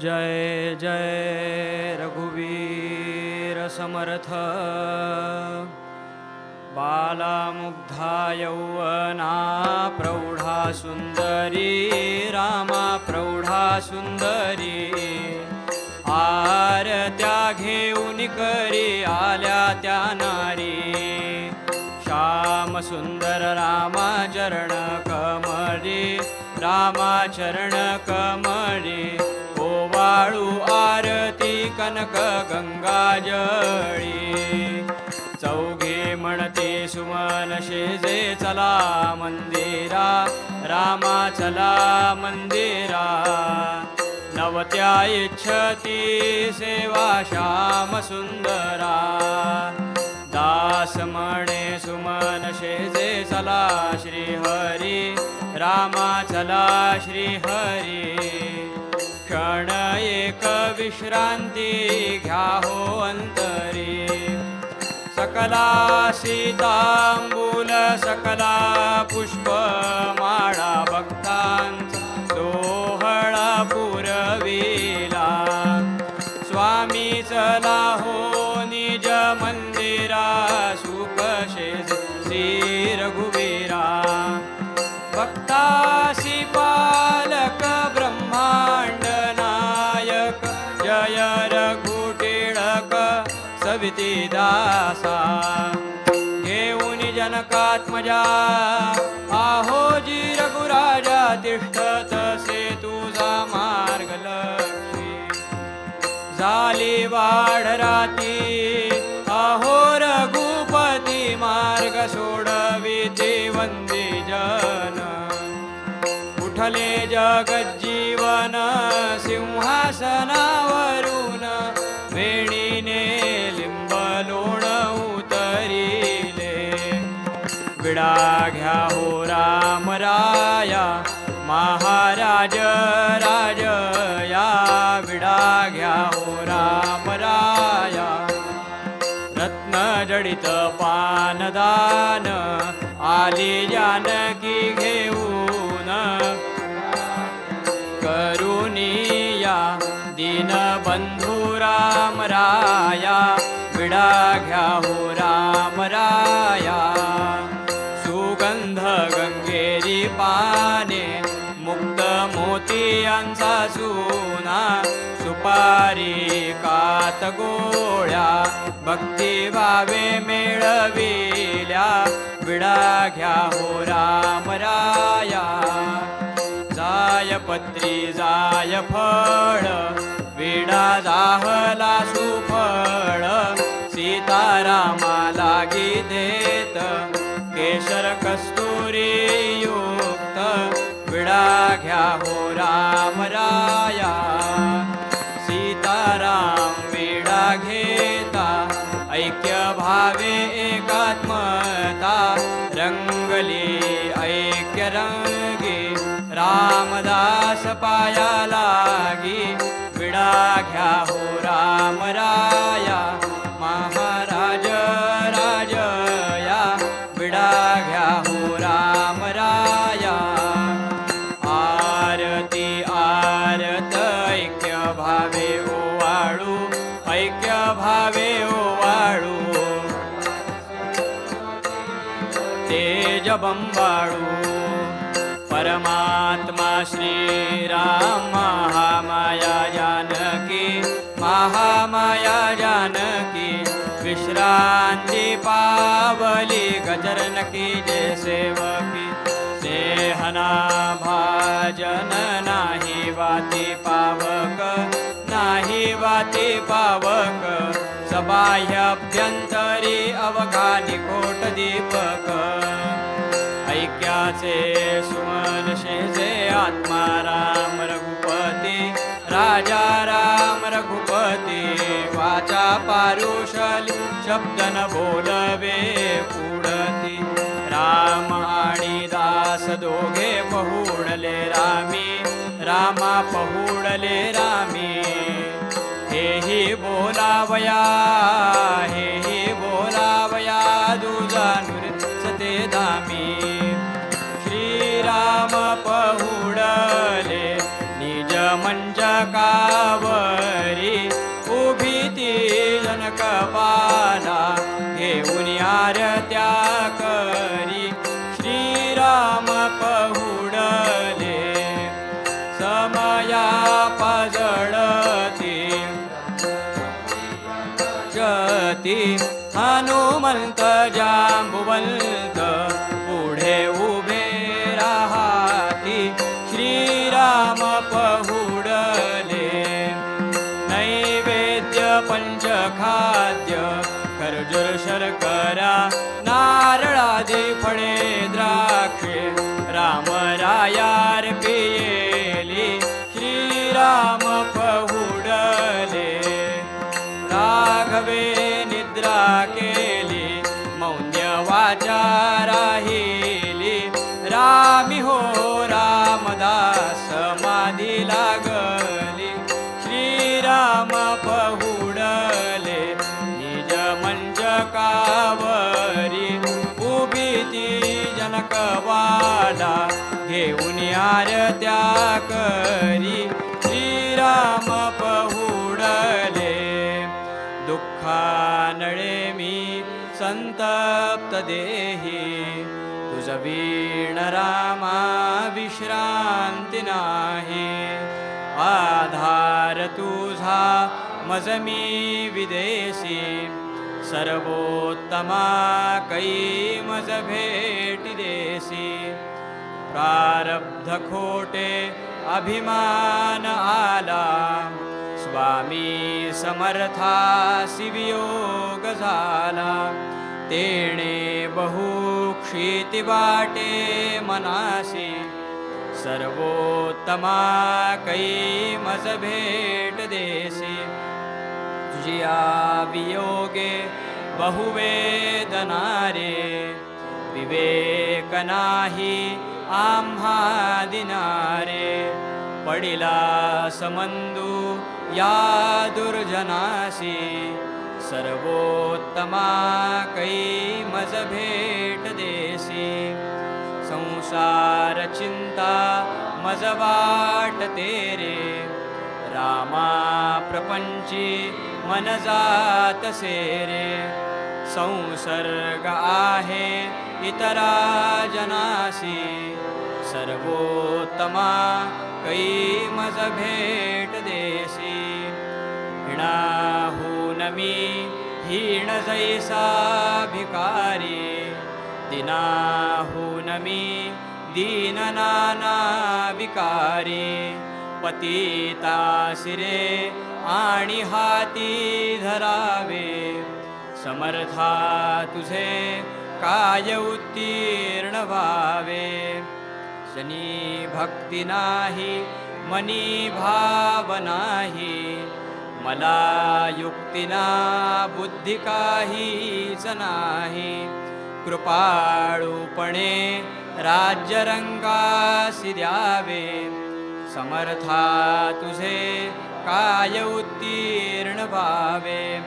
जय जय रघुवीर समर्थ। बालामुग्धा प्रौढा सुंदरी रामा प्रौढा सुंदरी आरत्या घेऊन करी आल्या त्या नारी। श्याम सुंदर रामा चरण कमळी रामा चरण कमळी। काळू आरती कनक गंगाजळी चौघे म्हणते सुमन शेजे चला मंदिरा. रामा चला मंदिरा. नवत्या इच्छती सेवा श्याम सुंदरा. दास म्हणे सुमन शेजे चला श्री हरी रामा चला श्री हरी क्षण एक विश्रांती घ्या हो अंतरी. सकला सीतांबूल सकला पुष्प सविती दासा. घेऊन जनकात्मजा आहो जी रघुराजा तिष्ठ तसे तुझा मार्ग लक्षी. झाली वाढ राती अहो रघुपती मार्ग सोडविते वंदे जन. उठले जगज्जीवन सिंहासनावरू विडा घ्या हो राम राया. महाराज राजया विडा घ्या हो राम राया. रत्नजडित पानदान आली जानकी घेऊन. करुनिया दीनबंधू राम राया. विडा घ्या हो राम राया. यांचा सुना सुपारी कात गोळ्या भक्ती भावे मेळविल्या. विडा घ्या हो राम राया. जाय पत्री जाय फळ. विडा जाहला सुफळ. सीतारामा लागी देत. केशर कस्तुरी युक्त घ्या हो राम राया. सीताराम वेडा घेता. ऐक्य भावे एकात्मता रंगली ऐक्य रंगे रामदास पाया लागी. विडा घ्या हो राम राया. पावली गजरन की जे सेवकी सेहना भाजन नाही वाती पावक नाही वाती पावक सबाह्यभ्यंतरी अवघानी कोट दीपक. ऐक्याचे सुमन शेजे आत्मा राम रघुपती राजा राम रघुपती वाचा शब्दन बोलवे उडती राम आणि दास दोघे पहुडले रामी. रामा पहुडले रामी. हेही बोलावया हेही बोलावया दुजा नृत्सते दामी. श्रीराम पहुडले निज मंजकावरी. उभी ती हनुमंत जांबुवंत पुढे उभे राहाती श्रीराम पहुडले. नैवेद्य पंचखाद्य खरजूर शर्करा नारळादी फळे द्राक्षे रामरायार पियेली श्रीराम पहुडले. राघवे निद्रा के स्वामी हो रामदास समाधी लागली. श्रीराम पहुडले निज मंचकावरी उभी ती जनकवाला घेऊन आरत्या करी. श्रीराम पहुडले दुःखानळे मी संतप्त देही. प्रवीण रामा विश्रांती नाही. आधार तुझा मजमी विदेशी. सर्वोत्तमा कै मज भेटी देसी प्रारब्ध खोटे अभिमान आला. स्वामी समर्था शिवयोग झाला. तेणे बहु बहुक्षीतिवाटे मनासि सर्वोत्तमा कैमसभेटदेशे जिया वियोगे बहुवेदनारे विवेकनाहि आह्मादिनारे। पडिला समन्दु या दुर्जनासि सर्वोत्तमा कै मज भेट देसी। संसार चिंता मज वाट तेरे। रामा प्रपंची मन जात सेरे। संसर्ग आहे इतरा जनासी। सर्वोत्तमा कै मज भेट देसी हिणाहून मी हीण जैसा भिकारी दिनाहून मी दीन नाना विकारी पतितासिरे आणि हाती धरावे। समर्था तुझे काय उत्तीर्ण व्हावे। शनी भक्ती नाही मनी भाव नाही। मला युक्तीना बुद्धी काहीच नाही. कृपाळूपणे राज्यरंगासी द्यावे. समर्था तुझे काय उत्तीर्ण भावे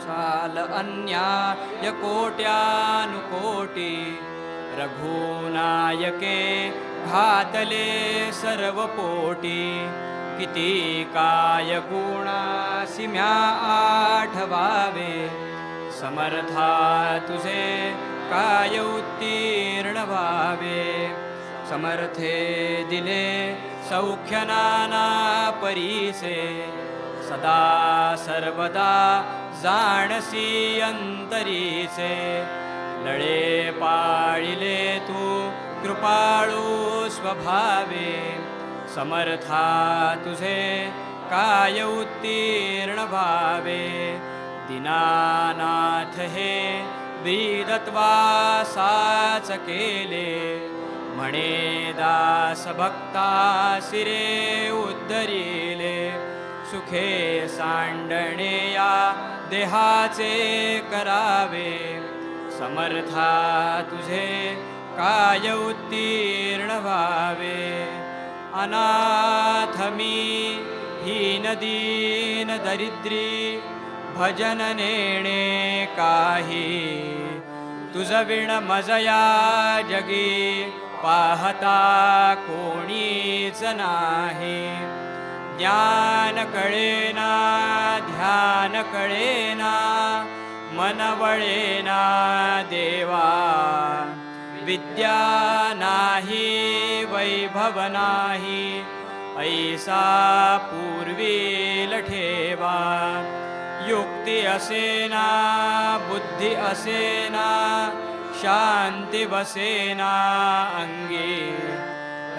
साल अन्याय कोट्यानुकोटी. रघुनायके घातले सर्व पोटी किती काय गुणासी म्या आठवावे. समर्था तुझे काय उत्तीर्ण व्हावे. समर्थे दिले सौख्य नाना परीसे. सदा सर्वदा जाणसी अंतरीसे. लळे पाळिले तू कृपाळू स्वभावे. समर्था तुझे काय उत्तीर्ण भावे? दीनानाथ हे साच केले. म्हणे दास भक्ता सिरे उद्धरिले. सुखे सांडणे या देहाचे करावे. समर्था तुझे काय उत्तीर्ण व्हावे अनाथ मी हीन दीन दरिद्री भजन नेणे काही। तुझ विण मजया जगी पाहता कोणीच नाही। ज्ञान कळेना ध्यान कळेना मन वळेना देवा। विद्या नाही वैभव नाही ऐसा पूर्वी लठेवा युक्ती असेना बुद्धी असेना शांती बसेना अंगी.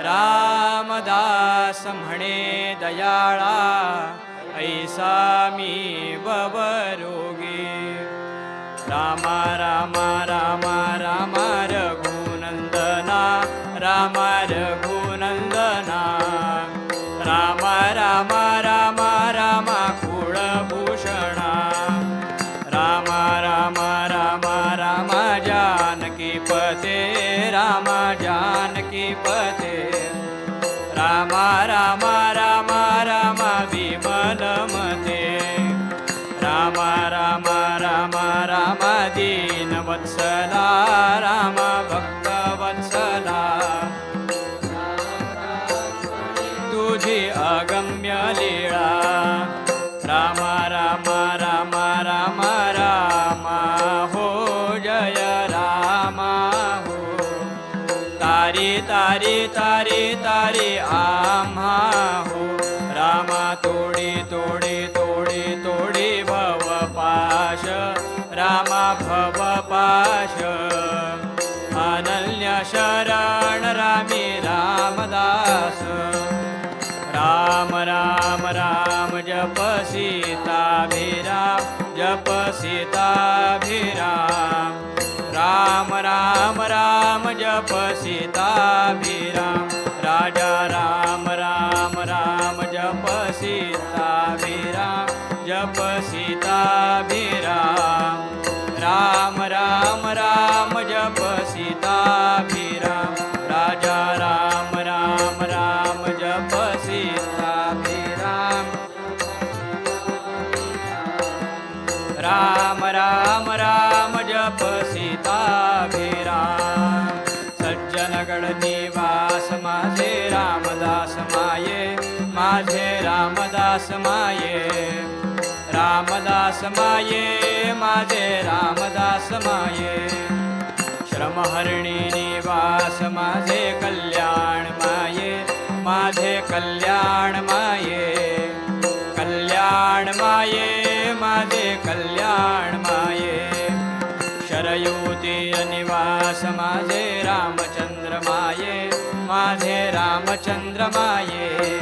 रामदास म्हणे दयाळा ऐसा मी बबरोगी रामा रामा रामा रामा रघु राम रघुनंदना राम रामा तारी आम्हा हो. रामा तोडे तोडे तोडे तोडे भव पाश. रामा भव पाश. अनन्य शरण रामी रामदास. राम राम राम जप सीताभिराम जप सीताभिराम राम राम राम जप सीताभिराम राजा राम राम राम जप सीताभिराम जप सीताभिराम राम राम राम जप सीताभिराम राजा राम राम राम जप सीताभिराम राम राम राम जप सीताभिराम माझे रामदास माये. रामदास माये माझे रामदास माये. श्रमहरणी निवास माझे कल्याण माये. माझे कल्याण माये. कल्याण माये माझे कल्याण माये. शरयुती निवास माझे रामचंद्र माये. माझे रामचंद्र माये.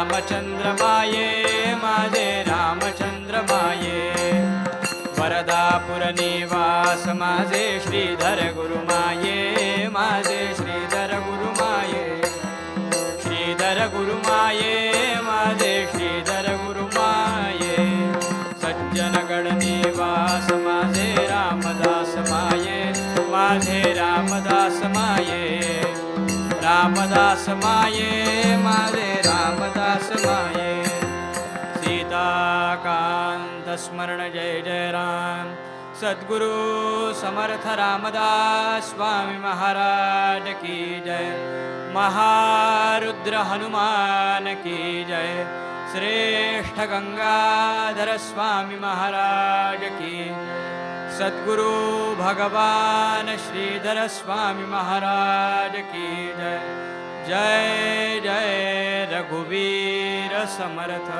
रामचन्द्रमाये माजे रामचन्द्रमाये। परदापुरनिवास माधे श्रीधर गुरुमाये माजे श्रीधर गुरुमाये। श्रीधर गुरुमाये माजे श्रीधर गुरुमाये। सज्जनगण निवास माधे रामदास माये माधे रामदास माय। रामदास माय मा स्मरण जय जय राम। सद्गुरु समर्थ रामदास स्वामी महाराज की जय। महारुद्र हनुमान की जय। श्रेष्ठ गंगाधर स्वामी महाराज की। सद्गुरु भगवान श्रीधर स्वामी महाराज की जय। जय जय रघुवीर समर्थ।